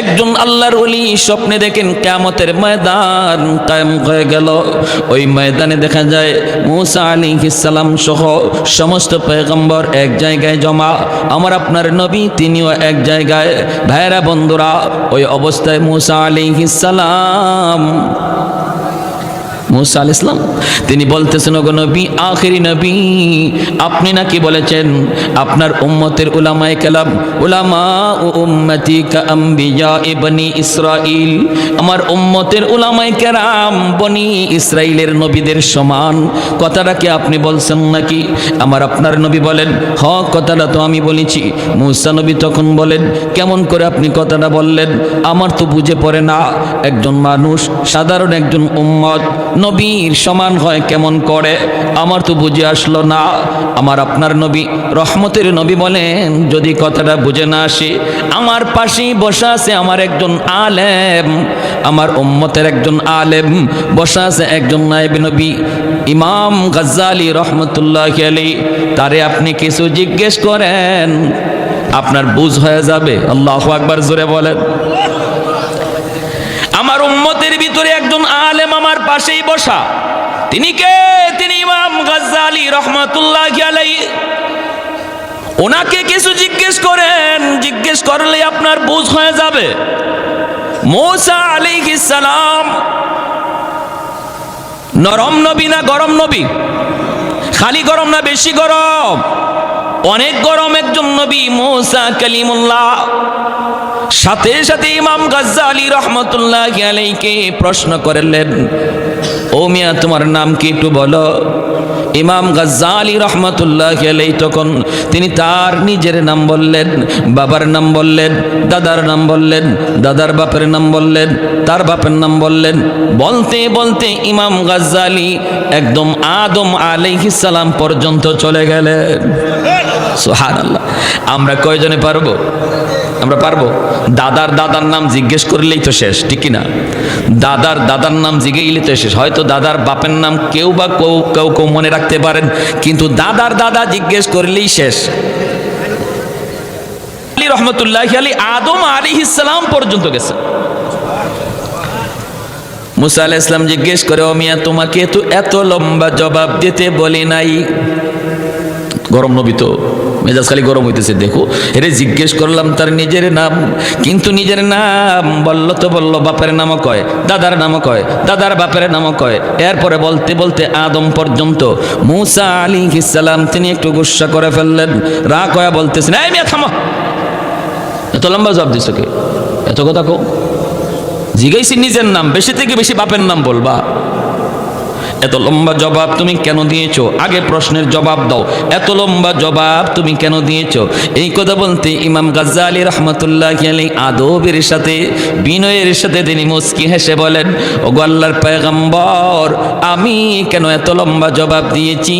একজন আল্লাহর ওলি স্বপ্নে দেখেন কেমতের ময়দান কায়েম হয়ে গেল। ওই ময়দানে দেখা যায় মুসা আলী ইসালাম সহ সমস্ত পয়গম্বর এক জায়গায় জমা, আমার আপনার নবী তিনিও এক জায়গায়। ভাইরা বন্ধুরা, ওই অবস্থায় মুসা আলী সালাম মুসা আল ইসলাম তিনি বলতেছেন, ওগো নবী, আখেরি নবী, আপনি নাকি বলেছেন, আপনার উম্মতের উলামায়ে কেলাম উলামা ও উম্মতি কা আম্বিয়া ইবনি ইসরাইল আমার উম্মতের উলামায়ে কেরাম বনি ইসরাইলের নবীদের সমান। কথাটা কি আপনি বলছেন নাকি? আমার আপনার নবী বলেন, হ, কথাটা তো আমি বলেছি। মুসা নবী তখন বলেন, কেমন করে আপনি কথাটা বললেন? আমার তো বুঝে পড়ে না। একজন মানুষ, সাধারণ একজন উম্মত নবীর সমান হয় কেমন করে? আমার তো বুঝে আসলো না। আমার আপনার নবী, রহমতের নবী বলেন, যদি কথাটা বুঝে না আসে, আমার পাশেই বসা আছে আমার একজন আলেম, আমার উম্মতের একজন আলেম, বসা আছে একজন নায়েব নবী, ইমাম গাজ্জালি রহমতুল্লাহ আলী তারে আপনি কিছু জিজ্ঞেস করেন, আপনার বুঝ হয়ে যাবে। আল্লাহ আকবার জোরে বলেন। আমার উম্মতের ভিতরে একজন আলেম আমার পাশেই বসা। তিনি কে? তিনি ইমাম গাজ্জালি রহমাতুল্লাহ আলাই ওনাকে কিছু জিজ্ঞেস করেন, জিজ্ঞেস করলে আপনার বুঝ হয়ে যাবে। মোসা আলাইহিস সালাম নরম নবী না গরম নবী? খালি গরম না বেশি গরম? অনেক গরম একজন নবী, মোসা কালিমুল্লাহ। সাথে সাথে ইমাম গাজ্জালি রহমতুল্লাহ আলাইকে প্রশ্ন করলেন, ও মিয়া, তোমার নাম কি একটু বলো? ইমাম গাজ্জালি রহমতুল্লাহ আলাই তখন তিনি তার নিজের নাম বললেন, বাবার নাম বললেন, দাদার নাম বললেন, দাদার বাপের নাম বললেন, তার বাপের নাম বললেন। বলতে বলতে ইমাম গাজ্জালি একদম আদম সালাম পর্যন্ত চলে গেলেন। সুবহানাল্লাহ। আমরা কয়জনে পারব? আমরা পারব? দাদার দাদার নাম জিজ্ঞেস করলেই তো শেষ, ঠিক না দাদার দাদার নাম জিজ্ঞেইলে তো শেষ। হয়তো দাদার বাপের নাম কেউ বা কেউ কেউ কেউ মনে রাখতে পারেন, কিন্তু দাদার দাদা জিজ্ঞেস করলেই শেষ। আলী রহমতুল্লাহ আলী আদম আলী ইসলাম পর্যন্ত গেছে। মুসা আলাহ ইসলাম জিজ্ঞেস করে, ও তোমাকে তো এত লম্বা জবাব দিতে বলি নাই? গরম নবী তো মেজাজ খালি গরম হইতেছে, দেখো। এরে জিজ্ঞেস করলাম, তার নিজের নাম? কিন্তু নিজের নাম? বলল তো বলল, বাপের নামও কয়, দাদার নামও কয়, দাদার বাপের নামও কয়। এরপরে বলতে বলতে আদম পর্যন্ত মুসা আলী ইসালাম তিনি একটু গুসা করে ফেললেন। রা কয়া বলতেছেন, এই মেয়ে, থামো! এত লম্বা জবাব দিছ কে? এত কথা কো জিগাইছি নিজের নাম? বেশি থেকে বেশি বাপের নাম বলবা। এত লম্বা জবাব তুমি কেন দিয়েছ? আগে প্রশ্নের জবাব দাও। এত লম্বা জবাব তুমি কেন দিয়েছ? এই কথা বলতে ইমাম গাজ্জালি রহমতুল্লাহ আলী আদবের সাথে, বিনয়ের সাথে তিনি মুস্কি হেসে বলেন ও আল্লাহর পয়গম্বর, আমি কেন এত লম্বা জবাব দিয়েছি?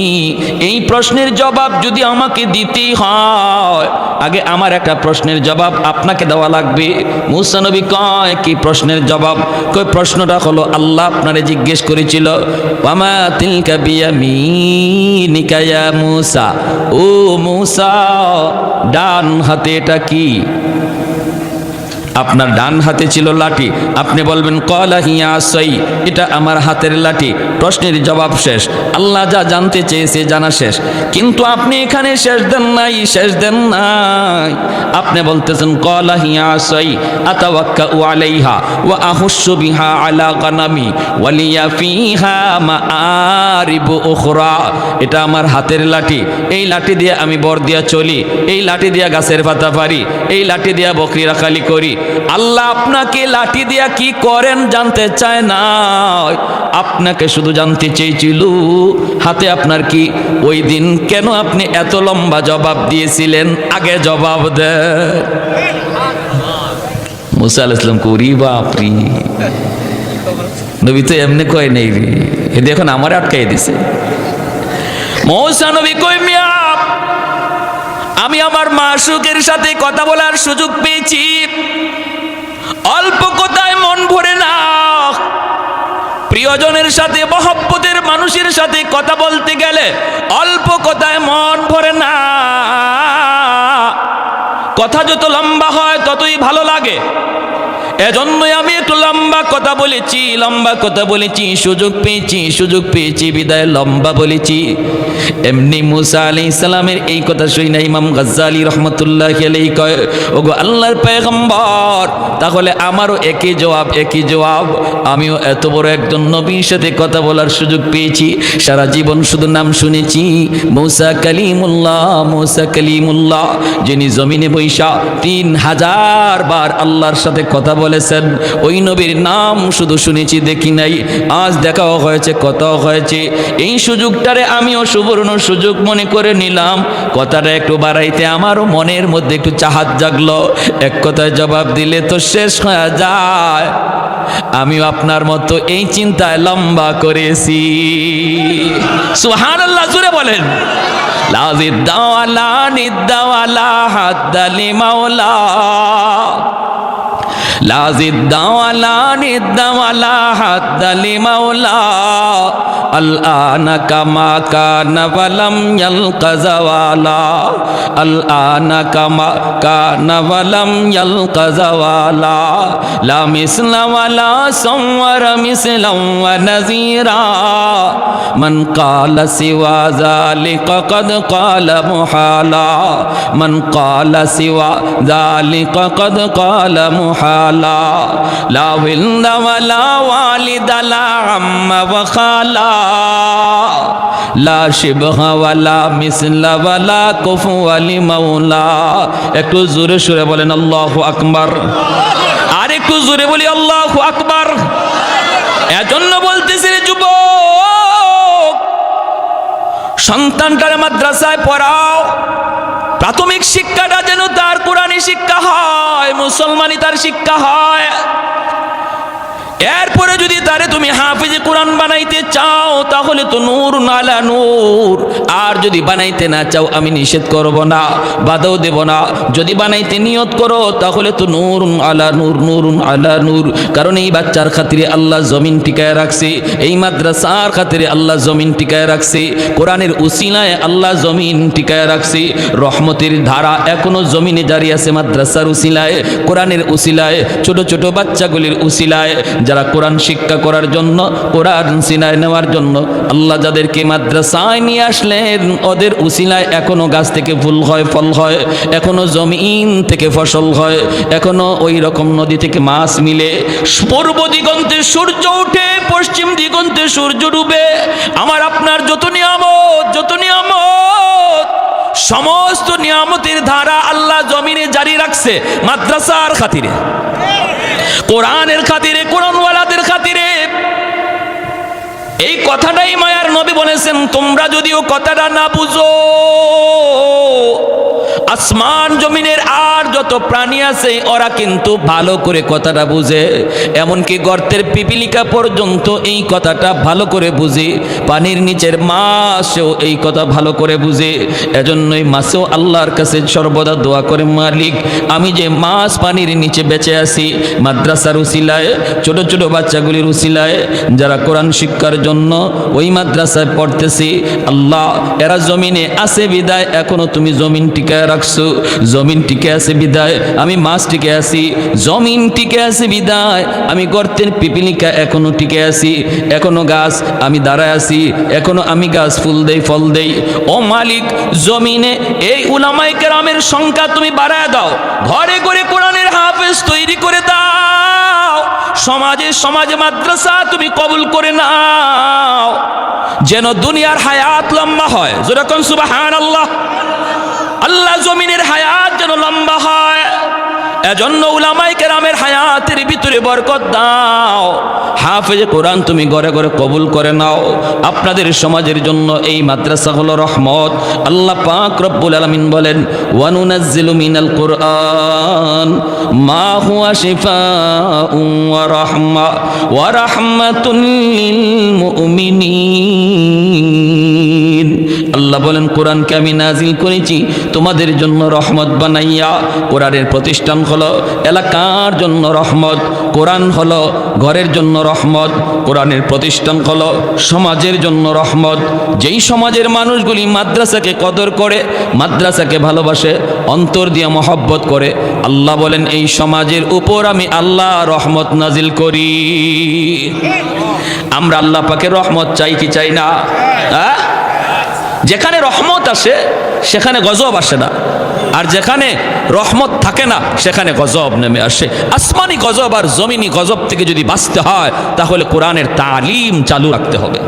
এই প্রশ্নের জবাব যদি আমাকে দিতেই হয়, আগে আমার একটা প্রশ্নের জবাব আপনাকে দেওয়া লাগবে। মুসানবী কয়, কি প্রশ্নের জবাব? কই প্রশ্নটা হলো, আল্লাহ আপনারে জিজ্ঞেস করেছিল ওয়ামা তিলকা বিয়ামিনিকা ইয়া মুসা। ও মুসা ডান হাতে এটা কি? আপনার ডান হাতে ছিল লাঠি। আপনি বলবেন, কলা হিয়া সই, এটা আমার হাতের লাঠি। প্রশ্নের জবাব শেষ। আল্লাহ যা জানতে চেয়েছে জানা শেষ। কিন্তু আপনি এখানে শেষ দেন নাই, শেষ দেন নাই। আপনি বলতেছেন, কলা হিয়া সই আতাওয়াক্কা ও আলাইহা ওয়া আহুস্সু বিহা আলা গানামি ওয়ালিয়া ফিহা মাআরিব উখরা। এটা আমার হাতের লাঠি। এই লাঠি দিয়ে আমি বর দিয়া চলি। এই লাঠি দিয়া গাছের পাতা পারি। এই লাঠি দিয়া বকরি রাখালি করি। আল্লাহ আপনাকে লাঠি দিয়া কি করেন জানতে চায় না। আপনাকে শুধু জানতে চেয়েছিল, হাতে আপনার কি ওই দিন কেন আপনি এত লম্বা জবাব দিয়েছিলেন? আগে জবাব দে। মুসা আল ইসলাম করি, বাপরি। নবী তো এমনি কয় নেই রে। এ দেখুন আমার আটকাই দিছে। মৌসা নবী কই মিয়া, আমি আমার মাসুকের সাথে কথা বলার সুযোগ পেয়েছি। অল্প কথায় মন ভরে না। প্রিয়জনের সাথে, মহব্বতের মানুষের সাথে কথা বলতে গেলে অল্প কথায় মন ভরে না। কথা যত লম্বা হয়, ততই ভালো লাগে। এজন্যই আমি একটু লম্বা কথা বলেছি, লম্বা কথা বলেছি, সুযোগ পেয়েছি সুযোগ পেয়েছি, বিদায় লম্বা বলেছি। এমনি মুসা আলি ইসলামের এই কথা শুই না, ইমাম গাজ্জালি রহমতুল্লাহ খেলেই কয়, ওগো আল্লাহর পেগম্বর তাহলে আমারও একই জবাব একই জবাব। আমিও এত বড় একজন নবীর সাথে কথা বলার সুযোগ পেয়েছি, সারা জীবন শুধু নাম শুনেছি, মৌসা কালিমুল্লাহ মৌসা কালিমুল্লাহ, যিনি জমিনে বৈশা তিন হাজার বার আল্লাহর সাথে কথা বলেছেন, ওই নবীর নাম শুধু শুনেছি, দেখি নাই। আজ দেখাও হয়েছে, কথাও হয়েছে। এই সুযোগটারে আমিও সুবর্ণ সুযোগ মনে করে নিলাম। কথাটা একটু বাড়াইতে আমারও মনের মধ্যে একটু চাহাত জাগলো। এক কথায় জবাব দিলে তো শেষ হয়ে যায়। আমিও আপনার মতো এই চিন্তায় লম্বা করেছি। সুহান আল্লাহ জুড়ে বলেন লাজিদ্দাওয়ালা নিদ্দাওয়ালা হাদ্দালি মাওলা। লাজিদ্দাওয়ালা নিদ্দাওয়ালা হাদ্দালি মাওলা। الآن كما كان ولم يلق زوالا. الآن كما كان ولم يلق زوالا. لا مثل ولا صور مثلا ونذيرا. من قال سوى ذلك قد قال محالا. من قال سوى ذلك قد قال محالا. لا ولد ولا والد لا عم وخالا. লা শিবহা ওয়ালা মিসলা ওয়ালা কুফু আলি মাওলা। একটু জোরে সুরে বলেন, আল্লাহু আকবার। আর একটু জোরে বলি, আল্লাহু আকবার। এজন্য বলতেছি যুবক, সন্তানটার মাদ্রাসায় পড়াও। প্রাথমিক শিক্ষাটা যেন তার কোরআনি শিক্ষা হয় মুসলমানি তার শিক্ষা হয়। এরপরে যদি তারে তুমি হাফিজে কোরআন বানাইতে চাও, তাহলে তো নূর নালা নূর। আর যদি বানাইতে না চাও, আমি নিষেধ করব না, বাধাও দেব না। যদি বানাইতে নিয়ত করো, তাহলে তো নূর আলা নূর নূর আলা নূর। কারণ এই বাচ্চার খাতিরে আল্লাহ জমিন টিকায় রাখছে, এই মাদ্রাসার খাতিরে আল্লাহ জমিন টিকায় রাখছে, কোরআনের উসিলায় আল্লাহ জমিন টিকায় রাখছে। রহমতের ধারা এখনও জমিনে জারি আছে মাদ্রাসার উসিলায়, কোরআনের উসিলায়, ছোট ছোট বাচ্চাগুলির উসিলায়। যারা কোরআন শিক্ষা করার জন্য, কোরআন সিনায় নেওয়ার জন্য আল্লাহ যাদেরকে মাদ্রাসায় নিয়ে আসলেন, ওদের উসিলায় এখনও গাছ থেকে ফুল হয়, ফল হয়, এখনও জমিন থেকে ফসল হয়, এখনও ওই রকম নদী থেকে মাছ মিলে। পূর্ব দিগন্তে সূর্য উঠে পশ্চিম দিগন্তে সূর্য ডুবে। আমার আপনার যত নিয়ামত যত নিয়ামত, সমস্ত নিয়ামতের ধারা আল্লাহ জমিনে জারি রাখছে মাদ্রাসার খাতিরে। কোরআনের খাতিরে কোরআনওয়ালাদের খাতিরে। এই কথাটাই মায়ার নবী বলেছেন তোমরা যদিও কথাটা না বুঝো আসমান জমিনের আর যত প্রাণী আছে, ওরা কিন্তু ভালো করে কথাটা বুঝে। এমনকি গর্তের পিপিলিকা পর্যন্ত এই কথাটা ভালো করে বুঝে। পানির নিচের মাছও এই কথা ভালো করে বুঝে। এজন্যই মাছও আল্লাহর কাছে সর্বদা দোয়া করে, মালিক, আমি যে মাছ পানির নিচে বেঁচে আছি, মাদ্রাসার উসিলায়, ছোট ছোট বাচ্চাগুলির উসিলায়, যারা কোরআন শিক্ষার জন্য ওই মাদ্রাসায় পড়তেছি, আল্লাহ, এরা জমিনে আছে বিদায়, এখনও তুমি জমিন রাখছো? জমিন টিকে আছে বিদায়, আমি মাছ টিকে আছি। জমিন টিকে আছে বিদায়, আমি গর্তের পিপিলিকা এখনও টিকে আছি। এখনও গাছ আমি দাঁড়ায় আছি, এখনও আমি গাছ ফুল দেই, ফল দেই। ও মালিক, জমিনে এই উলামাই কেরামের সংখ্যা তুমি বাড়ায় দাও। ঘরে ঘরে কোরআনের হাফেজ তৈরি করে দাও। সমাজে সমাজে মাদ্রাসা তুমি কবুল করে নাও। যেন দুনিয়ার হায়াত লম্বা হয়। যেরকম সুবাহান আল্লাহ আল্লাহ জমিনের হায়াত যেন লম্বা হয়। এজন্য উলামাই কেরামের হায়াতের ভিতরে বরকত দাও। হাফেজে কোরআন তুমি ঘরে ঘরে কবুল করে নাও। আপনাদের সমাজের জন্য এই মাদ্রাসা হলো রহমত। আল্লাহ পাক রব্বুল আলামিন বলেন, ওয়ানুনাজ্জিলু মিনাল কুরআন মা হুয়া শিফাউন ওয়া রাহমা ওয়া রাহমাতুন লিল মুমিনিন। আল্লাহ বলেন, কোরআনকে আমি নাজিল করেছি, তোমাদের জন্য রহমত বানাইয়া কোরআনের প্রতিষ্ঠান হলো এলাকার জন্য রহমত, কোরআন হলো ঘরের জন্য রহমত, কোরআনের প্রতিষ্ঠান হলো সমাজের জন্য রহমত। যেই সমাজের মানুষগুলি মাদ্রাসাকে কদর করে, মাদ্রাসাকে ভালোবাসে, অন্তর দিয়ে মহব্বত করে, আল্লাহ বলেন, এই সমাজের উপর আমি আল্লাহ রহমত নাজিল করি। আমরা আল্লাহ পাকে রহমত চাই কি চাই না? হ্যাঁ? যেখানে রহমত আসে, সেখানে গজব আসে না। আর যেখানে রহমত থাকে না, সেখানে গজব নেমে আসে। আসমানি গজব আর জমিনি গজব থেকে যদি বাঁচতে হয়, তাহলে কোরআনের তালিম চালু রাখতে হবে।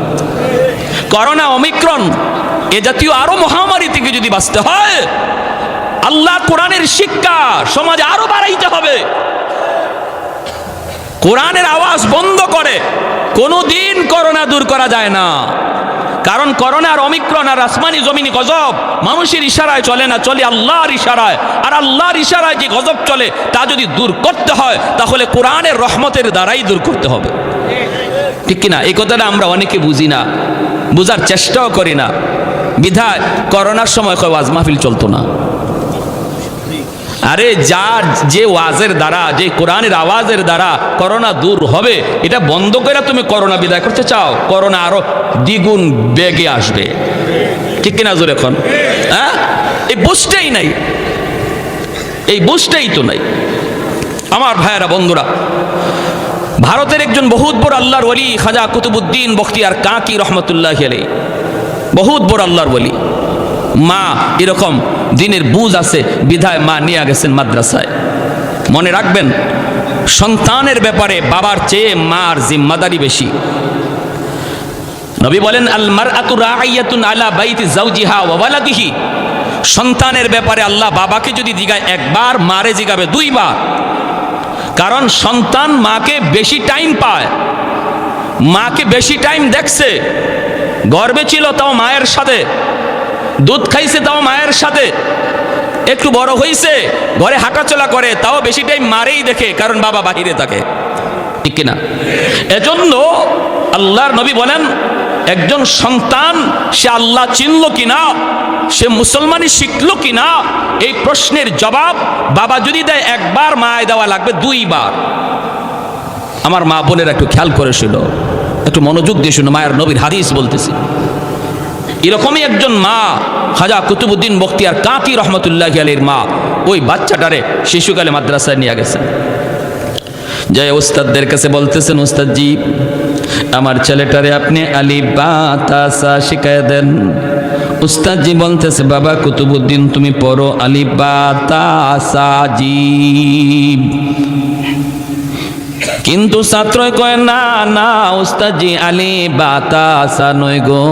করোনা অমিক্রণ এ জাতীয় আরও মহামারী থেকে যদি বাঁচতে হয়, আল্লাহ কোরআনের শিক্ষা সমাজে আরও বাড়াইতে হবে। কোরআনের আওয়াজ বন্ধ করে কোনো দিন করোনা দূর করা যায় না। কারণ করোনার অমিক্রণ আর আসমানি জমিনি গজব, মানুষের ইশারায় চলে না, চলে আল্লাহর ইশারায়। আর আল্লাহর ইশারায় যে গজব চলে, তা যদি দূর করতে হয়, তাহলে কোরআনের রহমতের দ্বারাই দূর করতে হবে। ঠিক কিনা? এই কথাটা আমরা অনেকে বুঝি না, বোঝার চেষ্টাও করি না। বিধায় করোনার সময় কয় ওয়াজ মাহফিল চলতো না। আরে যার যে ওয়াজের দ্বারা, যে কোরআনের আওয়াজের দ্বারা করোনা দূর হবে, এটা বন্ধ করে তুমি করোনা বিদায় করতে চাও। করোনা আরও দ্বিগুণ বেগে আসবে। ঠিক কিনা জোর এখন হ্যাঁ? এই বুঝতেই নাই। এই বুঝতেই তো নাই। আমার ভাইয়েরা, বন্ধুরা, ভারতের একজন বহুত বড় আল্লাহর ওলি খাজা কুতুবুদ্দিন বখতিয়ার কাকি রহমতুল্লাহ আলাই বহুত বড় আল্লাহর ওলি। মা এরকম দিনের বুঝ আছে, বিধায় মা নিয়ে গেছেন মাদ্রাসায়। মনে রাখবেন, সন্তানের ব্যাপারে বাবার চেয়ে মার জিম্মাদারি বেশি। নবী বলেন আল মারআতু রাআইয়াতুন আলা বাইতি ওয়া ওয়ালাদিহি। সন্তানের ব্যাপারে আল্লাহ বাবাকে যদি জিগায়, একবার মারে জিগাবে, দুইবার। কারণ সন্তান মাকে বেশি টাইম পায়, মাকে বেশি টাইম দেখছে। গর্বে ছিল তাও মায়ের সাথে। দুধ খাইছে, তাও মায়ের সাথে। একটু বড় হইছে, ঘরে হাঁটাচলা করে, তাও বেশি টাইম মারেই দেখে, কারণ বাবা বাহিরে থাকে। ঠিক কিনা? এজন্য আল্লাহর নবী বলেন, একজন সন্তান, সে আল্লাহ চিনল কিনা, সে মুসলমানই শিখলো কিনা, এই প্রশ্নের জবাব বাবা যদি দেয়, একবার মায় দেওয়া লাগবে দুইবার। আমার মা বোনের একটু খেয়াল করে ছিল একটু মনোযোগ দিয়ে মায়ের নবীর হাদিস বলতেছি। এরকমই একজন মা, খাজা কুতুবুদ্দিন বখতিয়ার কাকি রহমতুল্লাহ আলীর মা, ওই বাচ্চাটারে শিশুকালে মাদ্রাসায় নিয়ে গেছেন জয় ওস্তাদদের কাছে বলতেছেন ওস্তাদজি আমার ছেলেটারে আপনি আলি বাতাসা শিখায় দেন। উস্তাদজি বলতেছে, বাবা কুতুবুদ্দিন তুমি পড়ো আলি বাতাসা জীব। কিন্তু ছাত্রই কয়, না না, উস্তাদজি, আলি বাতাসা নয় গো।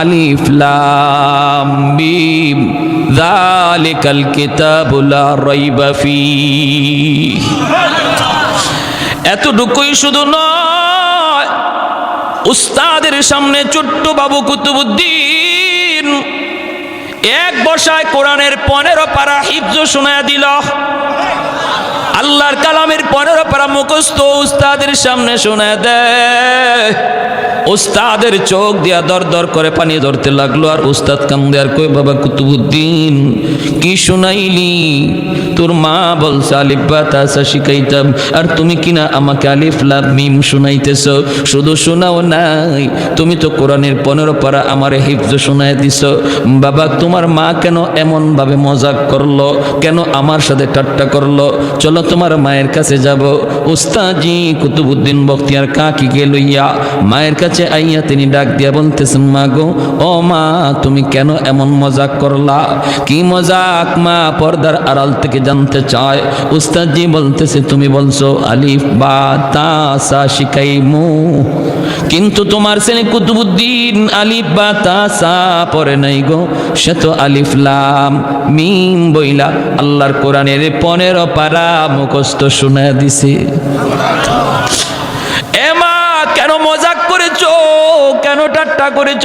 আলিফ লাম মিম, যালিকাল কিতাবু লা রাইবা ফীহ এতটুকুই শুধু নয়, উস্তাদের সামনে ছোট্ট বাবু কুতুবুদ্দিন এক বসায় কোরআনের পনেরো পারা হিফজ শোনায় দিল। আল্লাহর কালামের পনেরো পারা মুখস্থ উস্তাদের সামনে শোনা দেয় উস্তাদের চোখ দিয়া দর দর করে পানি ধরতে লাগল, আর উস্তাদ কান্দে, আর কই, বাবা কুতুবুদ্দিন, কি শোনাইলি? তোর মা বলছে, আলিফ বা তাসা শিখাইতাম, আর তুমি কিনা আমাকে আলিফ লাভ মিম শোনাইতেছ? শুধু শোনাও নাই, তুমি তো কোরআনের পনেরো পারা আমার হিফজ শোনাই দিছ। বাবা, তোমার মা কেন এমন ভাবে মজাক করল? কেন আমার সাথে ঠাট্টা করল? চলো তোমার মায়ের কাছে যাব। উস্তাজি কুতুবুদ্দিন বখতিয়ার কাকিকে লইয়া মায়ের কাছে আইয়া তিনি ডাক দিয়া বলতেছেন, মা গো, ও মা, তুমি কেন এমন মজাক করলা? কি মজাক মা পর্দার আড়াল থেকে জানতে চায়? উস্তাদজি বলতেছে, তুমি বলছো, আলিফ বা তা, সা শিখাইমু। কিন্তু তোমার ছেলে কুতুবুদ্দিন আলিফ বা তা, সা পরে নাই গো। সে তো আলিফ লাম, মিম বইলা আল্লাহর কোরআনের পনেরো পারা মুখস্থ শুনে দিছে। কেন মজাক করেছ? কেন ঠাট্টা করেছ?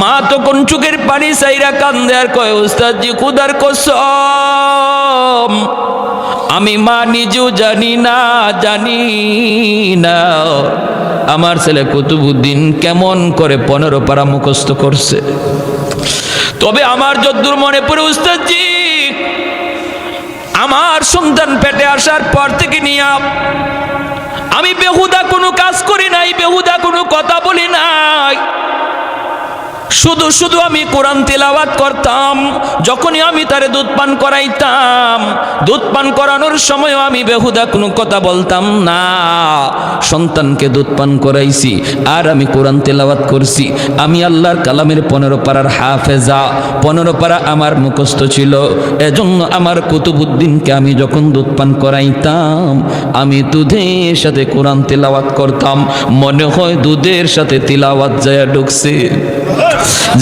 মা তো কোন চুকের পানি আর কয় আমি মা নিজেও জানি না জানি না। আমার ছেলে কুতুবুদ্দিন কেমন করে পনেরো পারা মুখস্থ করছে। তবে আমার যদ্দূর মনে পড়ে উস্তাদজি আমার সন্তান পেটে আসার পর থেকে নিয়া আমি বেহুদা কোনো কাজ করি নাই, বেহুদা কোনো কথা বলি নাই। শুধু শুধু আমি কোরআন তেলাওয়াত করতাম, যখনই আমি তারে দুধ পান করাইতাম, দুধ পান করানোর সময়ও আমি বেহুদা কোনো কথা বলতাম না। সন্তানকে দুধ পান করাইছি, আর আমি কোরআন তেলাওয়াত করছি। আমি আল্লাহর কালামের পনেরো পাড়ার হাফেজা, পনেরো পাড়া আমার মুখস্থ ছিল। এজন্য আমার কুতুবুদ্দিনকে আমি যখন দুধ পান করাইতাম, আমি দুধের সাথে কোরআন তেলাওয়াত করতাম। মনে হয় দুধের সাথে তিলাওয়াত যায় ঢুকছে।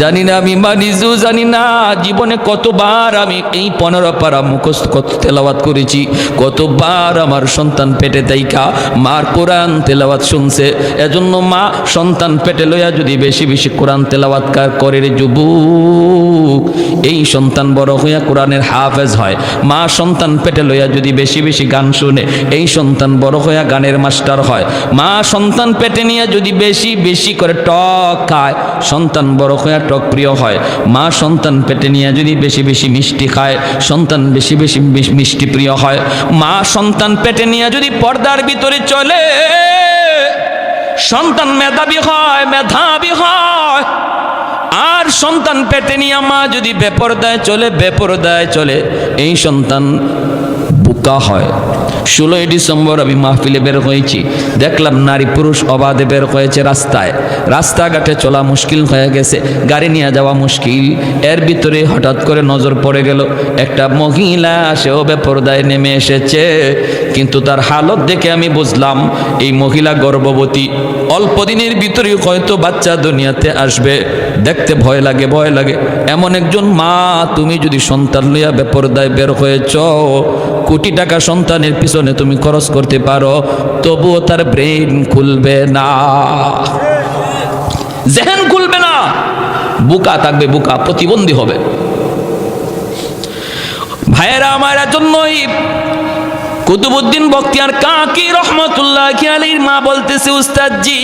জানি না আমি মানিজু জানি না জীবনে কতবার আমি এই পনেরো পারা মুখস্থ কত তেলাওয়াত করেছি, কতবার আমার সন্তান পেটে তাইকা মার কোরআন তেলাওয়াত শুনছে। এজন্য মা সন্তান পেটে লইয়া যদি বেশি বেশি কোরআন তেলাওয়াত কার যুবক, এই সন্তান বড় হইয়া কোরআনের হাফেজ হয়। মা সন্তান পেটে লইয়া যদি বেশি বেশি গান শুনে, এই সন্তান বড় হইয়া গানের মাস্টার হয়। মা সন্তান পেটে নিয়ে যদি বেশি বেশি করে টক খায়, সন্তান বড় হইয়া টক প্রিয় হয়। মা সন্তান পেটে নিয়ে যদি বেশি বেশি মিষ্টি খায়, সন্তান বেশি বেশি মিষ্টি প্রিয় হয়। মা সন্তান পেটে নিয়ে যদি পর্দার ভিতরে চলে, সন্তান মেধাবী হয় মেধাবী হয়। আর সন্তান পেটে নিয়ে মা যদি বেপরদায় চলে বেপরদায় চলে, এই সন্তান বুকা হয়। ষোলোই ডিসেম্বর আমি মাহফিলে বের হয়েছি। দেখলাম নারী পুরুষ অবাধে বের হয়েছে রাস্তায়। রাস্তাঘাটে চলা মুশকিল হয়ে গেছে। গাড়ি নিয়ে যাওয়া মুশকিল। এর ভিতরে হঠাৎ করে নজর পড়ে গেল, একটা মহিলা, সেও বেপরদায় নেমে এসেছে। কিন্তু তার হালত দেখে আমি বুঝলাম, এই মহিলা গর্ভবতী, অল্প দিনের ভিতরে হয়তো বাচ্চা দুনিয়াতে আসবে। দেখতে ভয় লাগে ভয় লাগে। এমন একজন মা, তুমি যদি সন্তান লইয়া বেপরদায় বের হয়েছ, কোটি টাকা সন্তানের পিছনে তুমি খরচ করতে পারো, তবুও তার ব্রেন খুলবে না। জেহেন খুলবে না। বুকা থাকবে, বুকা, প্রতিবন্ধী হবে। ভাইয়েরা, আমার জন্যই কুতুবুদ্দিন বক্তিয়ার কাকি রহমতুল্লাহ আলীর মা বলতেছে, উস্তাদজি,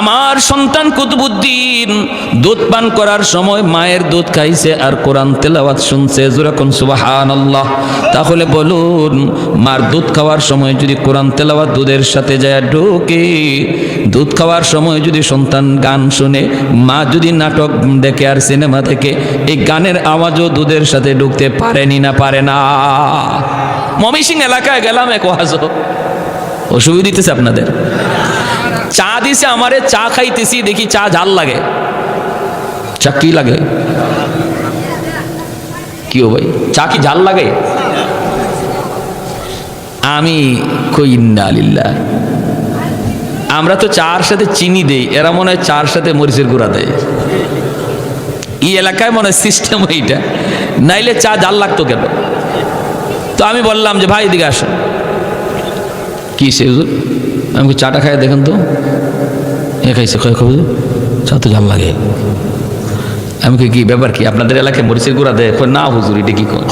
আমার সন্তান কুতুবুদ্দিন দুধ পান করার সময় মায়ের দুধ খাইছে আর কোরআন তেলাওয়াত শুনছে। যেরকম সুবাহান আল্লাহ তাহলে বলুন, মার দুধ খাওয়ার সময় যদি কোরআন তেলাওয়াত দুধের সাথে যায় ঢোকে, দুধ খাওয়ার সময় যদি সন্তান গান শুনে, মা যদি নাটক দেখে আর সিনেমা থেকে এই গানের আওয়াজও দুধের সাথে ঢুকতে পারেনি না পারে না? মমিসিং এলাকায় গেলাম এক ওয়াজ অসুবিধা দিতেছে আপনাদের। চা দিছে আমারে, চা খাইতেছি, দেখি চা ঝাল লাগে। চা কি লাগে? কি ও ভাই? চা কি ঝাল লাগে? আমি কই আলিল্লাহ আমরা তো চার সাথে চিনি দেই, এরা মনে হয় চার সাথে মরিচের গুঁড়া দেয়। এই এলাকায় মনে হয় সিস্টেম এইটা। নাইলে চা জাল লাগতো কেন? তো আমি বললাম যে ভাই এদিকে আসো। কি সে হুজুর? আমি চাটা খাই দেখেন তো। এ খাইছে কয় খাব চা তো জাল লাগে। আমি কই, কি ব্যাপার কি? আপনাদের এলাকায় মরিচের গুঁড়া দেয়? না হুজুর এটা কি কর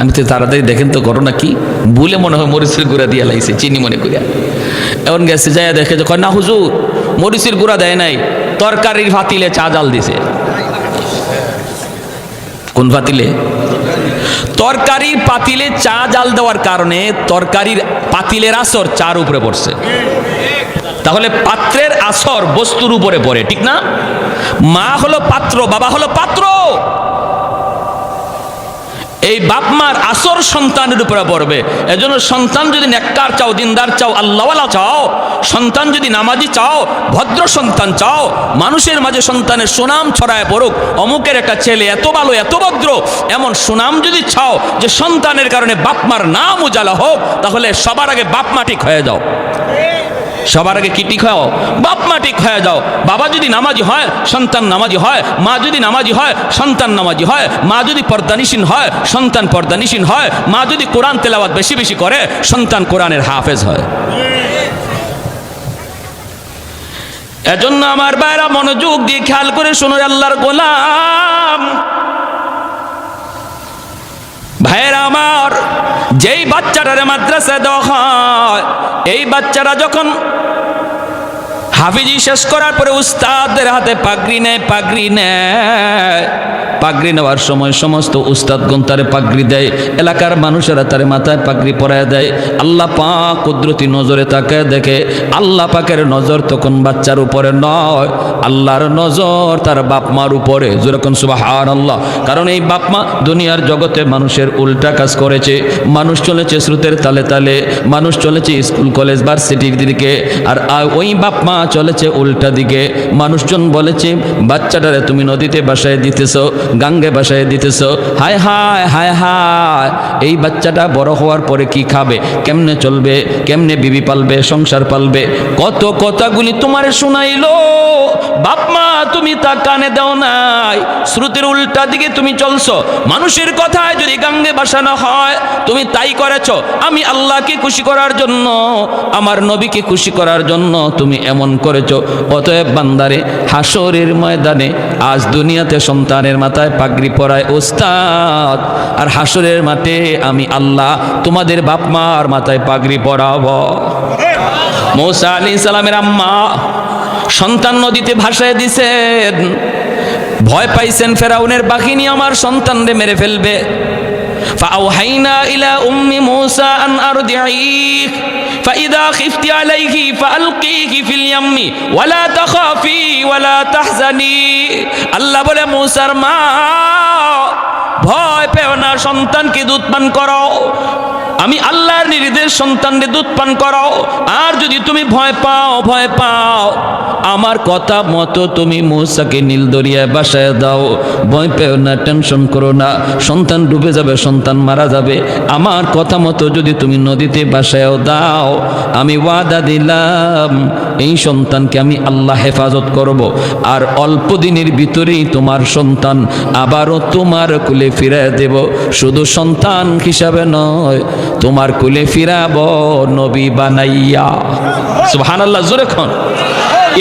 আমি তো তাড়াতাড়ি দেখেন তো ঘটনা কি? বলে মনে হয় মরিচের গুঁড়া দিয়ে লাগছে চিনি মনে করিয়া। এমন গেছে যাইয়া দেখে যে কয়, না হুজুর মরিচের গুঁড়া দেয় নাই তরকারির ফাতিলে চা জাল দিছে। কোন ফাতিলে? তরকারির পাতিলে চা জাল দেওয়ার কারণে তরকারির পাতিলের আসর চার উপরে পড়ছে। তাহলে পাত্রের আসর বস্তুর উপরে পড়ে, ঠিক না? মা হলো পাত্র, বাবা হলো পাত্র। বাপ মার আসর সন্তানের উপরে পড়বে। এজন্য সন্তান যদি নেককার চাও, দিনদার চাও, আল্লাহওয়ালা চাও, সন্তান যদি নামাজি চাও, ভদ্র সন্তান চাও, মানুষের মাঝে সন্তানের সুনাম ছড়ায় পড়ুক, অমুকের একটা ছেলে এত ভালো, এত ভদ্র, এমন সুনাম যদি চাও যে সন্তানের কারণে বাপ মার নাম উজালা হোক, তাহলে সবার আগে বাপ মা ঠিক হয়ে যাও। সবার আগে কি ঠিক হও বাপ, মা ঠিক হয়ে যাও। বাবা যদি নামাজি হয়, সন্তান নামাজি হয়, মা যদি নামাজি হয়, সন্তান নামাজি হয়, মা যদি পর্দানিসীন হয়, সন্তান পর্দানিসীন হয়, মা যদি কোরআন তেলাওয়াত বেশি বেশি করে, সন্তান কোরআনের হাফেজ হয়। এজন্য আমার বাইরা মনোযোগ দিয়ে খেয়াল করে শোনো আল্লাহর গোলাম। ভাইয়ের আমার যেই বাচ্চাটারে মাদ্রাসায় দেওয়া হয় এই বাচ্চারা যখন হাফিজি শেষ করার পরে উস্তাদের হাতে পাগড়ি নেয় পাগড়ি নেয়। পাগড়ি নেওয়ার সময় সমস্ত উস্তাদগণ তারে পাগড়ি দেয়, এলাকার মানুষেরা তারে মাথায় পাগড়ি পরায় দেয়। আল্লাহ পাক কুদরতি নজরে তাকে দেখে, আল্লাহ পাকের নজর তখন বাচ্চার উপরে নয়, আল্লাহর নজর তার বাপ মার উপরে। যেরকম সুবাহান আল্লাহ কারণ এই বাপ মা দুনিয়ার জগতে মানুষের উল্টা কাজ করেছে। মানুষ চলেছে স্রোতের তালে তালে, মানুষ চলেছে স্কুল, কলেজ, ভার্সিটির দিকে। আর ওই বাপ মা চলেছে উল্টা দিকে। মানুষজন বলেছে, বাচ্চাটারে তুমি নদীতে বাসায় দিতেছ, গাঙ্গে বাসায় দিতেছ। হায় হায় হায় হায়, এই বাচ্চাটা বড় হওয়ার পরে কি খাবে? কেমনে চলবে? কেমনে বিবি পালবে? সংসার পালবে? কত কথাগুলি তোমারে শোনাইলো। বাপ মা, তুমি তা কানে দাও নাই। শ্রুতির উল্টা দিকে তুমি চলছো। মানুষের কথায় যদি গাঙ্গে বাসানো হয়, তুমি তাই করেছ। আমি আল্লাহকে খুশি করার জন্য, আমার নবীকে খুশি করার জন্য তুমি এমন করেছ। অতএব বান্দারে হাসরের ময়দানে আজ দুনিয়াতে সন্তানের মাথায় পাগড়ি পরায় ওস্তাদ। আর হাসরের মাঠে আমি আল্লাহ তোমাদের বাপ মার মাথায় পাগড়ি পরাবো। মৌসা আলী সালামের আম্মা সন্তান নদীতে ভাসায় দিছেন। ভয় পাইছেন ফেরাউনের বাহিনী, আমার সন্তানরে মেরে ফেলবে। فأوحينا إلى أم موسى أن أرضعيه فإذا خفت عليه فألقيه في اليم ولا تخافي ولا تحزني আল্লাহ বলে মূসার মা ভয় পেও না সন্তানকে দুধ পান করো আমি আল্লাহর নির্দেশ সন্তানকে দুধ পান করাও। আর যদি তুমি ভয় পাও ভয় পাও, আমার কথা মতো তুমি মূসাকে নীল দরিয়ায় বাসায় দাও। ভয় পেও না, টেনশন করো না, সন্তান ডুবে যাবে, সন্তান মারা যাবে। আমার কথা মতো যদি তুমি নদীতে বাসায়ও দাও, আমি ওয়াদা দিলাম, এই সন্তানকে আমি আল্লাহ হেফাজত করব। আর অল্প দিনের ভিতরেই তোমার সন্তান আবারও তোমার কুলে ফিরায় দেব। শুধু সন্তান হিসাবে নয় তোমার কুলে ফিরাব নবী বানাইয়া। সুবহানাল্লাহ, জোরে খন।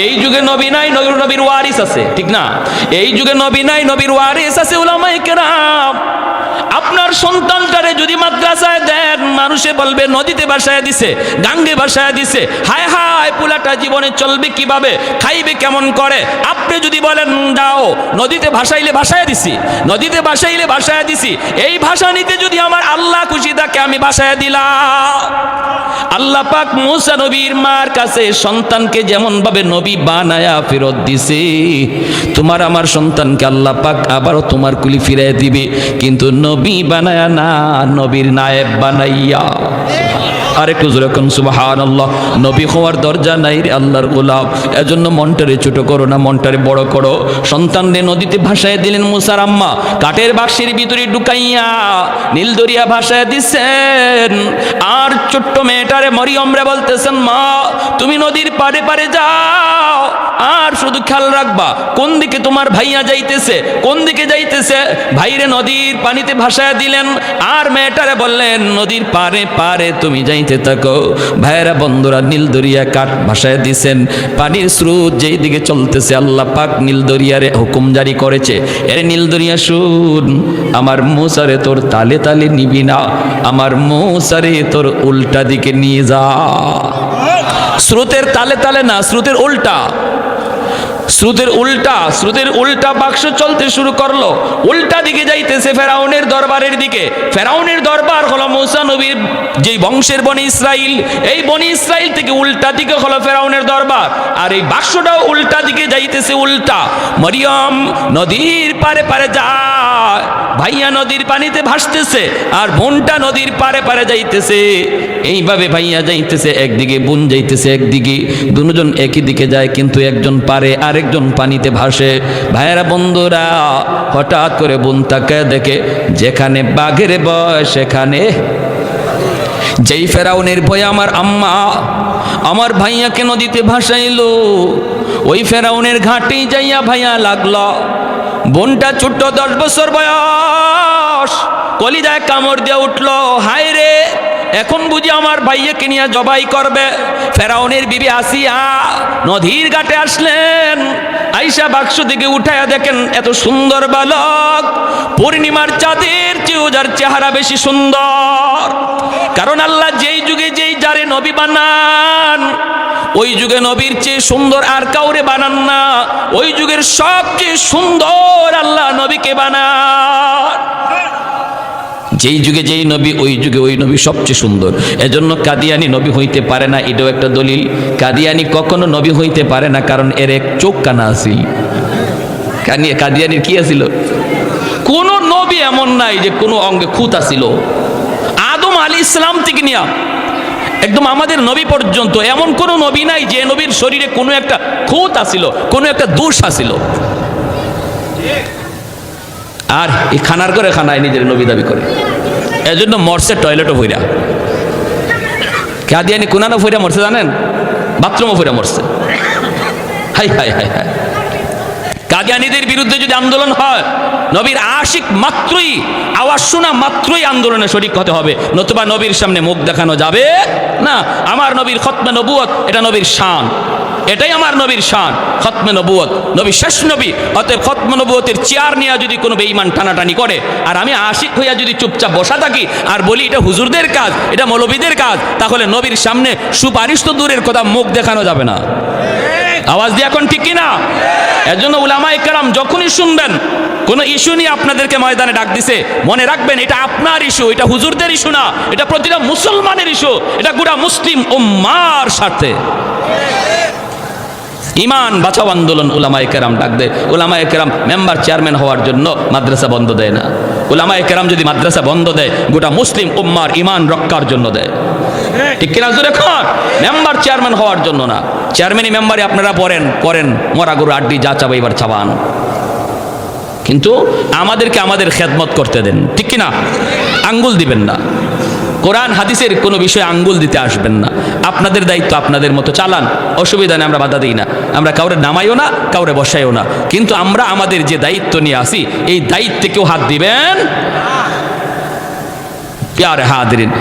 এই যুগে নবী নাই, নবীর নবীর ওয়ারিস আছে, ঠিক না? এই যুগে নবী নাই, নবীর ওয়ারিস আছে উলামায়ে কেরাম। আপনার সন্তানটারে যদি মাদ্রাসায় দেন, মানুষে বলবে, নদীতে বাসায় দিছে, গাঙ্গে বাসায় দিছে, হায় হায়, পুলাটা জীবনে চলবে কীভাবে, খাইবে কেমন করে? আপনি যদি বলেন দাও, নদীতে ভাসাইলে ভাসায় দিছি, নদীতে ভাসাইলে ভাসায় দিছি, এই ভাষা নিতে যদি আমার আল্লাহ খুশি থাকে, আমি ভাসায় দিলাম। আল্লাহ পাক মুসা নবীর মার কাছে সন্তানকে যেমন ভাবে নবী বানায়া ফেরত দিছে, তোমার আমার সন্তানকে আল্লাহ পাক আবারও তোমার কুলি ফিরাই দিবে। কিন্তু নবী বানায়া না, নবীর নায়েব বানাইয়া। আরেকটু যেরকম সুবাহান আল্লাহ নবী হওয়ার দরজা নাই রে আল্লাহর গোলাপ এজন্য মনটারে ছোট করো না, মনটারে বড় করো। সন্তানদের নদীতে ভাসায় দিলেন মুসার আম্মা। কাঠের বাক্সের ভিতরে ঢুকাইয়া নীলদরিয়া ভাসায় দিছেন আর ছোট্ট মেয়েটারে মরিয়মরে বলতেছেন, মা, তুমি নদীর পারে পারে যাও। আর শুধু খেয়াল রাখবা, কোন দিকে তোমার ভাইয়া যাইতেছে, কোন দিকে যাইতেছে? ভাইরে নদীর পানিতে ভাসায় দিলেন, আর মেয়েটারে বললেন, নদীর পারে পারে তুমি যাইতে থাকো। ভাইয়েরা, বন্ধুরা, নীল দরিয়া কাঠ ভাসায় দিছেন। পানির স্রোত যেই দিকে চলতেছে, আল্লাহ পাক নীল দরিয়ারে হুকুম জারি করেছে। এর নীল দরিয়া, শুন, আমার মৌসারে তোর তালে তালে নিবি না, আমার মৌসারে তোর উল্টা দিকে নিয়ে যা। স্রোতের তালে তালে না, স্রোতের উল্টা। স্রোতের উল্টা স্রোতের উল্টা বাক্স চলতে শুরু করল। উল্টা দিকে যাইতেছে ফেরাউনের দরবারের দিকে। ফেরাউনের দরবার হলো মৌসা নবীর যে বংশের বনি ইসরাইল। এই বনি ইসরাইল থেকে উল্টা দিকে হলো ফেরাউনের দরবার। আর এই বাক্সটাও উল্টা দিকে যাইতেছে উল্টা। মরিয়ম নদীর পারে পারে যায়। ভাইয়া নদীর পানিতে ভাসতেছে আর বোনটা নদীর পারে পারে যাইতেছে। এইভাবে ভাইয়া যাইতেছে, একদিকে বোন যাইতেছে, একদিকে দুজন একই দিকে যায়, কিন্তু একজন পারে, আরেকজন পানিতে ভাসে। ভাইয়েরা, বন্ধুরা, হঠাৎ করে বোন তাকে দেখে, যেখানে বাঘের বয় সেখানে যেই ফেরাউনের ভয়ে আমার আম্মা, আমার ভাইয়াকে নদীতে ভাসাইলো। ওই ফেরাউনের ঘাটেই যাইয়া ভাইয়া লাগল। বোনটা ছোট্ট দশ বছর বয়স কলিজায় কামড় দিয়ে উঠল, হায় রে, এখন বুঝি আমার ভাইয়াকে নিয়ে জবাই করবে? ফেরাউনের বিবি আসিয়া নদীর ঘাটে আসলেন। আইসা বাক্স দিকে উঠায়া দেখেন, এত সুন্দর বালক। পূর্ণিমার চাঁদের যার চেহারা বেশি সুন্দর। কারণ আল্লাহ যেই যুগে যেই যারে নবী বানান ওই যুগে নবীর চেয়ে সুন্দর আর কাউরে বানান না। ওই যুগের সবচেয়ে সুন্দর আল্লাহ নবীকে বানান। যেই যুগে যেই নবী, ওই যুগে ওই নবী সবচেয়ে সুন্দর। এজন্য কাদিয়ানি নবী হইতে পারে না, এটাও একটা দলিল। কাদিয়ানি কখনো নবী হইতে পারে না, কারণ এর এক চোখ কানা কানিয়ে কাদিয়ানির কি আছিল? কোন নবী এমন নাই যে কোনো অঙ্গে খুঁত আছিল। আদম আলী ইসলাম থেকে নিয়া একদম আমাদের নবী পর্যন্ত, এমন কোন নবী নাই যে নবীর শরীরে কোনো একটা খুঁত আসিল কোনো একটা দোষ আসিল আর এই খানার করে খানায় নিজের নবী দাবি করে। এজন্য মরছে টয়লেটও ভইরা। কাদিয়ানি কোনানো ফইরা মরছে জানেন? বাথরুমও ফইরা মরছে। হাই হাই হাই হাই। কাদিয়ানিদের বিরুদ্ধে যদি আন্দোলন হয়, নবীর আশিক মাত্রই, আওয়াজ শোনা মাত্রই আন্দোলনে শরিক হতে হবে। নতুবা নবীর সামনে মুখ দেখানো যাবে না। আমার নবীর খতমে নবুয়ত এটা নবীর শান। এটাই আমার নবীর শান, খতমে নবুয়ত নবী শেষ নবী, অতএব খতমে নবুয়তের চেয়ার নেওয়া যদি কোনো বেঈমান টানাটানি করে, আর আমি আশিক হইয়া যদি চুপচাপ বসা থাকি, আর বলি এটা হুজুরদের কাজ, এটা মৌলবীদের কাজ, তাহলে নবীর সামনে সুপারিশ তো দূরের কথা, মুখ দেখানো যাবে না। আওয়াজ দিয়ে এখন ঠিক কিনা? এর জন্য উলামা ইকরাম যখনই শুনবেন, কোন ইস্যু নিয়ে আপনাদেরকে ময়দানে ডাক দিছে, মনে রাখবেন এটা আপনার ইস্যু এটা হুজুরদের ইস্যু না, এটা প্রতিটা মুসলমানের ইস্যু এটা গোটা মুসলিম উম্মার স্বার্থে। ইমান, বাঁচাও আন্দোলন উলামা একরাম ডাক দেয়। উলামা একরাম মেম্বার, চেয়ারম্যান হওয়ার জন্য মাদ্রাসা বন্ধ দেয় না। উলামা একরাম যদি মাদ্রাসা বন্ধ দেয়, গোটা মুসলিম উম্মার ইমান রক্ষার জন্য দেয়। ঠিক কিনা জোরে খান মেম্বার, চেয়ারম্যান হওয়ার জন্য না। চেয়ারম্যানই মেম্বারে আপনারা পড়েন পড়েন মরা গরু আড্ডি, যা চাবা এবার চাবান। কিন্তু আমাদেরকে আমাদের খেদমত করতে দেন। ঠিক কিনা? আঙ্গুল দিবেন না। কোরআন হাদিসের কোনো বিষয়ে আঙ্গুল দিতে আসবেন না। আপনাদের দায়িত্ব আপনাদের মতো চালান। অসুবিধা নেই, আমরা বাধা দিই না। আমরা কাউরে নামাইও না, কাউরে বসাইও না। কিন্তু আমরা আমাদের যে দায়িত্ব নিয়ে আসি এই দায়িত্বে কেউ হাত দিবেন? প্যারে হাদিন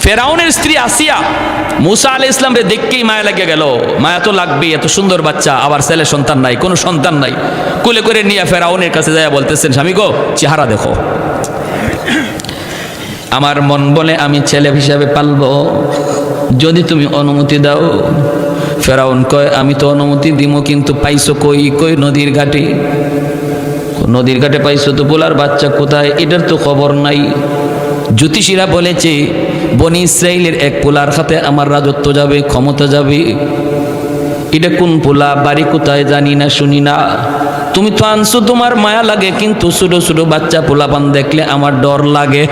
ফেরাউনের স্ত্রী আসিয়া মুসা আলি ইসলামরে দেখকেই মায়া লেগে গেল। মায়া তো লাগবে এত সুন্দর বাচ্চা, আবার ছেলে সন্তান নাই, কোনো সন্তান নাই। কুলে করে নিয়ে ফেরাউনের কাছে যায় বলতেছেন, স্বামী গো, চেহারা দেখো। আমার মন বলে আমি ছেলে হিসাবে পালবো। যদি তুমি অনুমতি দাও, ফেরাউন কয়, আমি তো অনুমতি দিব কিন্তু পাইছো কই? কই নদীর ঘাটে? নদীর ঘাটে পাইছো তো বলার বাচ্চা কোথায়? এটার তো খবর নাই। জ্যোতিষীরা বলেছে, বনি ইসরায়েলের এক পোলার হাতে আমার রাজত্ব যাবে, ক্ষমতা যাবে। এটা কোন পোলা? বাড়ি কোথায় জানি না, শুনি না। তুমি তো আনছো, তোমার মায়া লাগে, কিন্তু ছোট ছোট বাচ্চা পোলাপান দেখলে আমার ডর লাগে।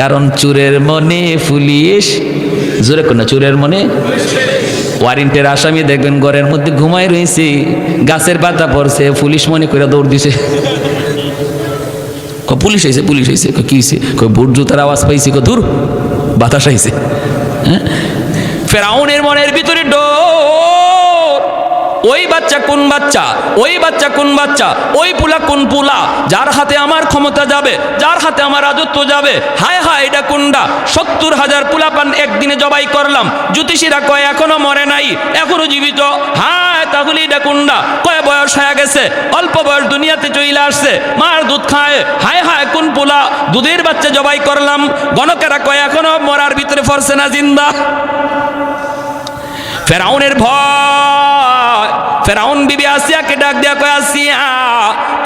কারণ চুরের মনে পুলিশ জোরে কোন চুরের মনে? ওয়ারেন্টের আসামি দেখবেন ঘরের মধ্যে ঘুমাই রয়েছে গাছের পাতা পড়ছে পুলিশ মনে করে দৌড় দিছে। পুলিশ আইছে পুলিশ আইছে। ক কই বুট জুতার আওয়াজ পাইছি। ক দূর বাতাস আইছে। হ্যাঁ? ফেরাউনের মনের ভিতরে ডোর, ওই বাচ্চা কোন বাচ্চা? ওই বাচ্চা কোন বাচ্চা? ওই পুলা কোন পুলা? যার হাতে আমার ক্ষমতা যাবে, যার হাতে আমার রাজত্ব যাবে, হায় হায়, এটা কোনটা? সত্তর হাজার পুলাপান একদিনে জবাই করলাম, জ্যোতিষীরা কয়, এখনও মরে নাই, এখনও জীবিত। হায়, তাহলে এটা কোনটা? কয়, বয়স হয়ে গেছে, অল্প বয়স দুনিয়াতে চলে আসছে, মার দুধ খায়, হায় হায়, কোন পোলা? দুধের বাচ্চা জবাই করলাম, গণকেরা কয়, এখনও মরার ভিতরে ফরছে না, জিন্দা। ফেরাউনের ভয় ফেরাউন বিবি আসিয়াকে ডাক দিয়া কয়, আসিয়া,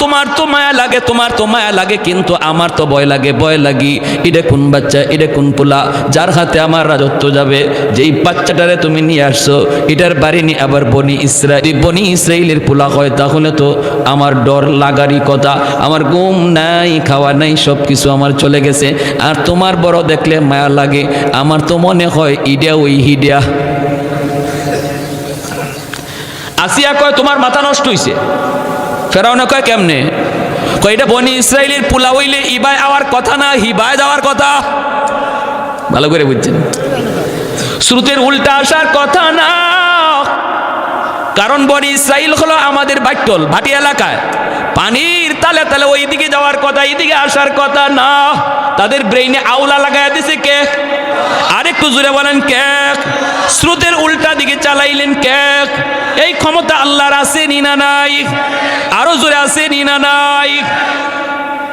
তোমার তো মায়া লাগে, তোমার তো মায়া লাগে, কিন্তু আমার তো ভয় লাগে, ভয় লাগি। এটা কোন বাচ্চা এটা কোন পোলা, যার হাতে আমার রাজত্ব যাবে, যেই বাচ্চাটারে তুমি নিয়ে আসছো এটার বাড়ি নিয়ে আবার বনি ইসরায়েল বনি ইসরায়েলের পোলা হয়, তাহলে তো আমার ডর লাগারই কথা। আমার ঘুম নাই, খাওয়া নাই সব কিছু আমার চলে গেছে। আর তোমার বড় দেখলে মায়া লাগে, আমার তো মনে হয় ইডিয়া ওই হিডিয়া আসিয়া কয়, তোমার মাথা নষ্ট হইছে। ফেরাউনে কয়, কেমনে? কয়, এটা বনি ইসরায়েলের পোলা হইলে ইবায় আওয়ার কথা না, হিবায় যাওয়ার কথা? ভালো করে বুঝছেন। শ্রুতের উল্টা আসার কথা না। কারণ বনি ইসরায়েল হলো আমাদের বাট্টল ভাটি এলাকায়। পানির তালে তালে ওইদিকে যাওয়ার কথা, এইদিকে আসার কথা না। তাদের ব্রেইনে আউলা লাগাই দিছে কে? আরেকটু জুড়ে বলেন ক্যাক স্রোতের উল্টা দিকে চালাইলেন ক্যাক এই ক্ষমতা আল্লাহর আছে নিনা নাই? আরও জোরে আছে নিনা নাই?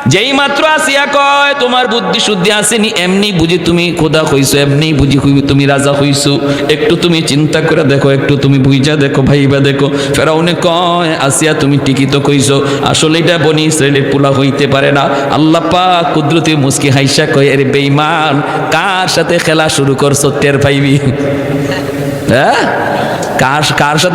যেই মাত্র আসিয়া কয়, তোমার বুদ্ধি শুদ্ধি আসেনি, এমনি বুঝি তুমি খোদা হইছো, এমনি বুঝি হইবে তুমি রাজা হইছো। একটু তুমি চিন্তা করে দেখো, একটু তুমি বুঝা দেখো, ভাইবা দেখো। ফেরাউনে কয়, আসিয়া তুমি টিকিত কইছো। আসলে এটা বনি ইসরায়েলের পোলা হইতে পারে না। আল্লাহ পাক কুদরতি মুস্কি হাইসা কয় এর বেঈমান, কার সাথে খেলা শুরু করছ, টের পাইবি? হ্যাঁ? কার কার সাথে